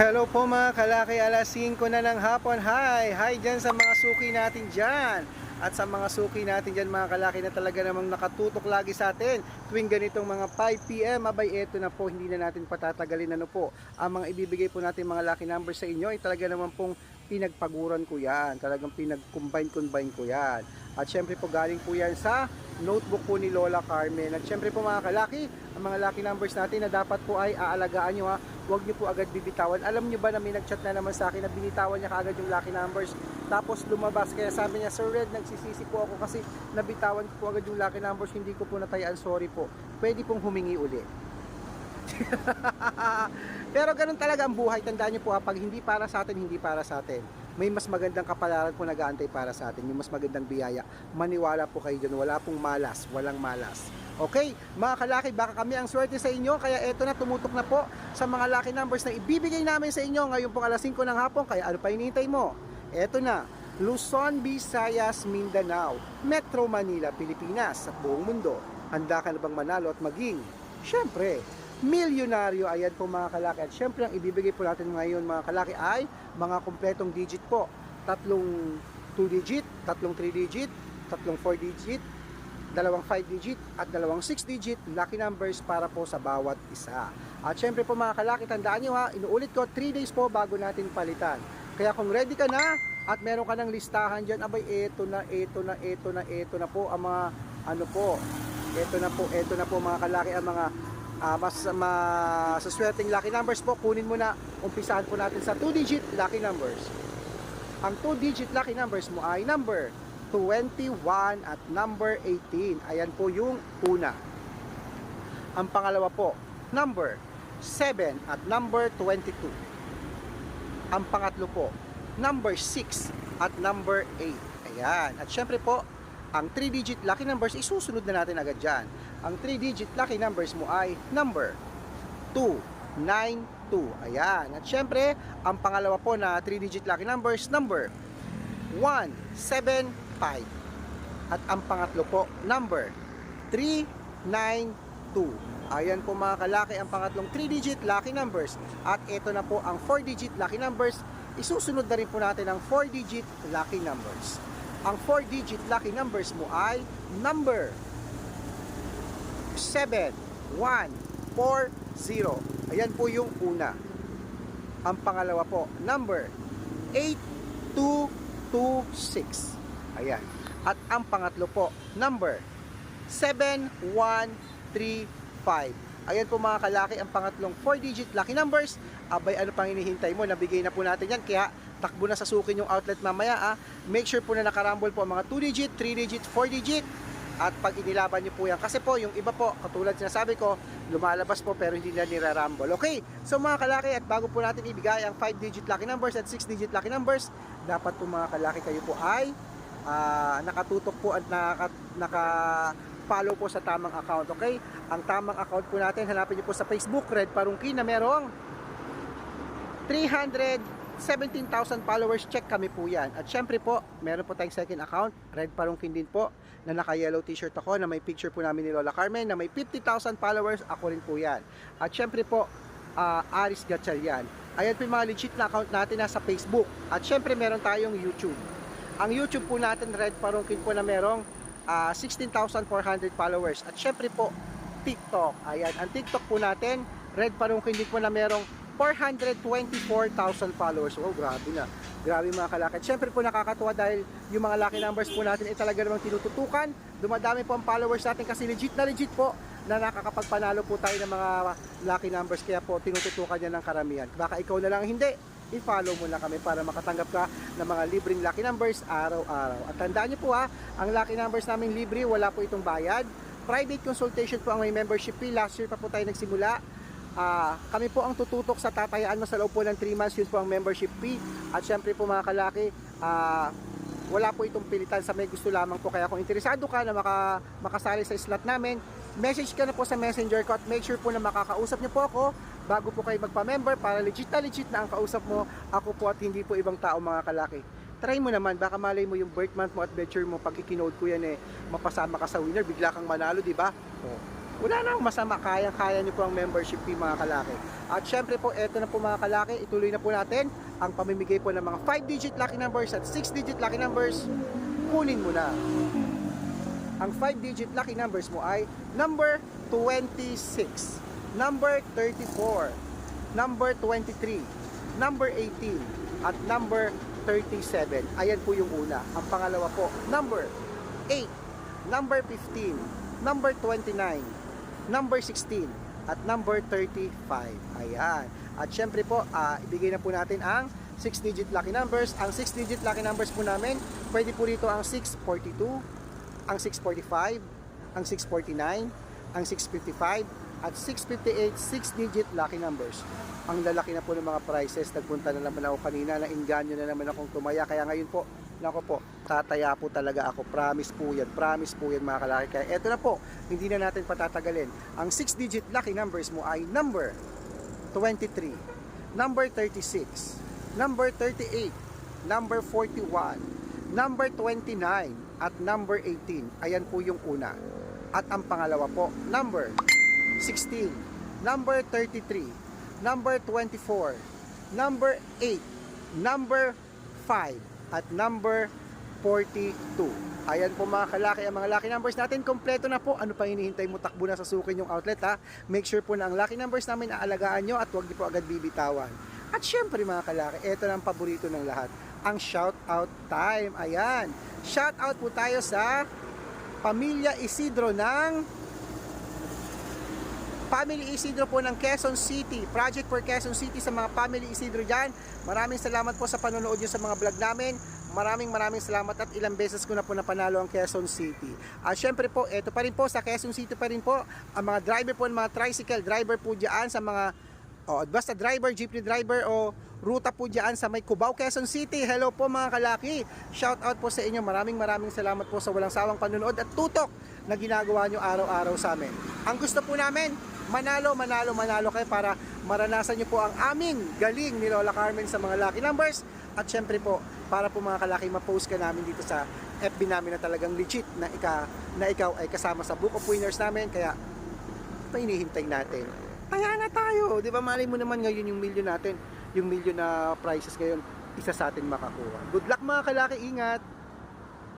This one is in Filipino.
Hello po mga kalaki, alas 5 na ng hapon. Hi! Hi dyan sa mga suki natin dyan. At sa mga suki natin dyan mga kalaki na talaga namang nakatutok lagi sa atin tuwing ganitong mga 5pm, abay eto na po, hindi na natin patatagalin ano po. Ang mga ibibigay po natin mga lucky numbers sa inyo ay talaga naman pong pinagpaguran ko yan. Talagang pinag-combine-combine ko yan. At syempre po galing po yan sa notebook po ni Lola Carmen. At syempre po mga kalaki, ang mga lucky numbers natin na dapat po ay aalagaan nyo ha. Huwag nyo po agad bibitawan. Alam nyo ba na may nagchat na naman sa akin na binitawan niya kaagad yung lucky numbers. Tapos lumabas. Kaya sabi niya, Sir Red, nagsisisi po ako kasi nabitawan ko po agad yung lucky numbers. Hindi ko po natayaan. Sorry po. Pwede pong humingi uli. Pero ganun talaga ang buhay. Tandaan niyo po ha, pag hindi para sa atin, hindi para sa atin. May mas magandang kapalaran po nag-aantay para sa atin. May mas magandang biyaya. Maniwala po kayo dyan. Wala pong malas. Walang malas. Okay, mga kalaki, baka kami ang swerte sa inyo. Kaya eto na, tumutok na po sa mga lucky numbers na ibibigay namin sa inyo ngayon pong alas 5 ng hapon. Kaya ano pa hinihintay mo? Eto na, Luzon, Visayas, Mindanao, Metro Manila, Pilipinas, at buong mundo. Handa ka na bang manalo at maging, syempre, milyonaryo. Ayan po mga kalaki. At syempre, ang ibibigay po natin ngayon mga kalaki ay mga kumpletong digit po. Tatlong 2 digit, tatlong 3 digit, tatlong 4 digit, dalawang 5 digit at dalawang 6 digit lucky numbers para po sa bawat isa. At syempre po mga kalaki, tandaan nyo ha, inuulit ko 3 days po bago natin palitan. Kaya kung ready ka na at meron ka ng listahan dyan, abay eto na, eto na, eto na, eto na po ang mga ano po, eto na po, eto na po mga kalaki ang mga ah, mas masaswerteng lucky numbers po, kunin mo na, umpisahan po natin sa 2 digit lucky numbers. Ang 2 digit lucky numbers mo ay number 21 at number 18. Ayan po yung una. Ang pangalawa po, number 7 at number 22. Ang pangatlo po, number 6 at number 8. Ayan. At syempre po, ang 3-digit lucky numbers, isusunod na natin agad dyan. Ang 3-digit lucky numbers mo ay number 2, 9, 2. Ayan. At syempre, ang pangalawa po na 3-digit lucky numbers, number 1, 7, 5. At ang pangatlo po, number 3, 9, 2. Ayan po mga kalaki ang pangatlong 3-digit lucky numbers. At ito na po ang 4-digit lucky numbers. Isusunod na rin po natin ang 4-digit lucky numbers. Ang 4-digit lucky numbers mo ay number 7, 1, 4, 0. Ayan po yung una. Ang pangalawa po, number 8, 2, 2, 6. Ayan. At ang pangatlo po, number 7, 1, 3, 5. Ayan po mga kalaki, ang pangatlong 4-digit lucky numbers. Abay, ano pang hinihintay mo? Nabigay na po natin yan. Kaya, takbo na sa sukin yung outlet mamaya. Ah. Make sure po na nakarambol po ang mga 2-digit, 3-digit, 4-digit. At pag inilaban nyo po yan, kasi po yung iba po, katulad sinasabi ko, lumalabas po pero hindi na nirarambol. Okay, so mga kalaki, at bago po natin ibigay ang 5-digit lucky numbers at 6-digit lucky numbers, dapat po mga kalaki kayo po ay ah, nakatutok po at naka, naka follow po sa tamang account, okay? Ang tamang account po natin, hanapin niyo po sa Facebook, Red Parungki, na merong 317,000 followers, check kami po yan. At syempre po, meron po tayong second account, Red Parungkin din po, na naka-yellow t-shirt ako, na may picture po namin ni Lola Carmen, na may 50,000 followers, ako rin po yan. At syempre po, ah, Aris Gatchalian. Ayan po yung mga legit na account natin nasa Facebook. At syempre meron tayong YouTube. Ang YouTube po natin, Red Parungkin po na merong ah, 16,400 followers. At syempre po, TikTok. Ayan, ang TikTok po natin, Red Parungkin din po na merong 424,000 followers. Oh, grabe na. Grabe mga kalaki. At syempre po nakakatuwa dahil yung mga lucky numbers po natin ay talaga namang tinututukan. Dumadami po ang followers natin kasi legit na legit po na nakakapagpanalo po tayo ng mga lucky numbers. Kaya po tinututukan niya ng karamihan. Baka ikaw na lang hindi, i-follow mo na kami para makatanggap ka ng mga libreng lucky numbers araw-araw. At tandaan niyo po ha, ang lucky numbers namin libre, wala po itong bayad. Private consultation po ang may membership fee. Last year pa po tayo nagsimula. Ah, kami po ang tututok sa tatayaan mo sa loob po ng 3 months. Yun po ang membership fee. At syempre po mga kalaki, ah, wala po itong pilitan sa may gusto lamang po. Kaya kung interesado ka na maka, makasali sa slot namin, message ka na po sa messenger ko at make sure po na makakausap niyo po ako bago po kayo magpa-member para legit na legit na ang kausap mo ako po at hindi po ibang tao mga kalaki. Try mo naman, baka malay mo yung birth month mo at venture mo pag ikinode ko yan eh, mapasama ka sa winner, bigla kang manalo, di ba? Oh. wala nang masama, kayang-kaya nyo po ang membership fee mga kalaki. At syempre po, eto na po mga kalaki, ituloy na po natin ang pamimigay po ng mga 5-digit lucky numbers at 6-digit lucky numbers. Kunin mo na. Ang 5-digit lucky numbers mo ay number 26, number 34, number 23, number 18, at number 37. Ayan po yung una. Ang pangalawa po, number 8, number 15, number 29, number 16, at number 35. Ayan. At syempre po, ah, ibigay na po natin ang 6-digit lucky numbers. Ang 6-digit lucky numbers po namin, pwede po rito ang 642, ang 645, ang 649, ang 655, at 658 6-digit lucky numbers. Ang lalaki na po ng mga prices. Nagpunta na naman ako kanina, nainganyo na naman akong tumaya. Kaya ngayon po, nako po, tataya po talaga ako. Promise po yan, promise po yan mga kalaki. Kaya eto na po, hindi na natin patatagalin. Ang 6-digit lucky numbers mo ay number 23, number 36, number 38, number 41, number 29, at number 18. Ayan po yung una. At ang pangalawa po, number 16, number 33, number 24, number 8, number 5, at number 42. Ayan po mga kalaki, ang mga lucky numbers natin, kompleto na po. Ano pa hinihintay mo? Takbo na sa sukin yung outlet ha. Make sure po na ang lucky numbers namin aalagaan nyo at huwag niyo po agad bibitawan. At syempre mga kalaki, ito na ang paborito ng lahat. Ang shout out time. Ayan. Shout out po tayo sa Pamilya Isidro ng Family Isidro po ng Quezon City. Project for Quezon City sa mga Family Isidro dyan. Maraming salamat po sa panonood nyo sa mga vlog namin. Maraming maraming salamat at ilang beses ko na po napanalo ang Quezon City. At syempre po, ito pa rin po sa Quezon City pa rin po. Ang mga driver po, mga tricycle driver po dyan sa mga o basta driver, jeepney driver o ruta po dyan sa may Cubao, Quezon City. Hello po mga kalaki. Shout out po sa inyo. Maraming maraming salamat po sa walang sawang panonood at tutok na ginagawa nyo araw-araw sa amin. Ang gusto po namin, manalo, manalo, manalo kayo para maranasan nyo po ang aming galing ni Lola Carmen sa mga lucky numbers. At syempre po, para po mga kalaki, ma-post ka namin dito sa FB namin na talagang legit na, ika, na ikaw ay kasama sa Book of Winners namin. Kaya, pa hinihintay natin. Kaya na tayo. Di ba malay mo naman ngayon yung million natin, yung million na prizes ngayon, isa sa atin makakuha. Good luck mga kalaki, ingat!